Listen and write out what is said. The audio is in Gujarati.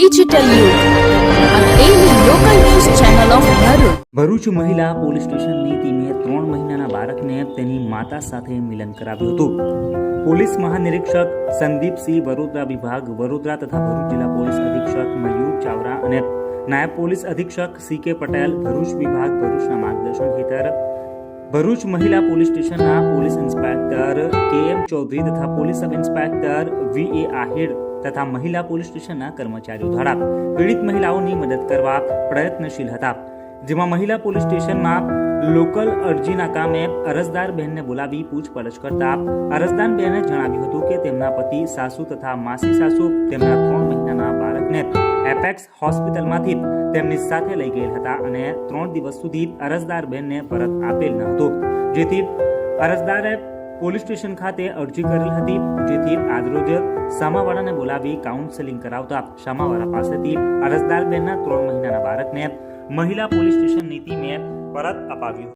ડિજિટલ ભરૂચ મહિલા પોલીસ સ્ટેશનની ટીમે ત્રણ મહિનાના બાળકને તેની માતા સાથે મિલન કરાવ્યું હતું. પોલીસ મહાનિરીક્ષક સંદીપસિંહ વડોદરા વિભાગ, વડોદરા તથા ભરૂચ જિલ્લા પોલીસ અધિક્ષક મયુર ચાવરા અને નાયબ પોલીસ અધિક્ષક સી કે પટેલ ભરૂચ વિભાગ ભરૂચના માર્ગદર્શન હેઠળ ભરૂચ મહિલા પોલીસ સ્ટેશનના પોલીસ ઇન્સ્પેક્ટર કે એમ ચૌધરી તથા police sub inspector V A Ahir તથા મહિલા પોલીસ સ્ટેશનના કર્મચારીઓ દ્વારા પીડિત મહિલાઓની મદદ કરવા પ્રયત્નશીલ હતા. જેમાં મહિલા પોલીસ સ્ટેશનમાં લોકલ અરજીના કામે અરજદાર બહેનને બોલાવી પૂછપરછ કરતા અરજદાર બહેને જણાવ્યું હતું કે તેમના પતિ, સાસુ તથા માસી સાસુ તેમના ત્રણ મહિનાના બાળકને એપેક્સ હોસ્પિટલમાંથી તેમની સાથે લઈ ગયેલ હતા અને ત્રણ દિવસ સુધી અરજદાર બહેનને પરત આપેલ ન હતું. જેથી અરજદારે પોલીસ સ્ટેશન ખાતે અરજી કરેલ હતી. જેથી આજરોજ સામાવાળાને બોલાવી કાઉન્સેલિંગ કરાવતા સામાવાળા પાસેથી અરજદાર બહેનના ત્રણ મહિનાના બાળકને મહિલા પોલીસ સ્ટેશનની ટીમે પરત અપાવ્યું.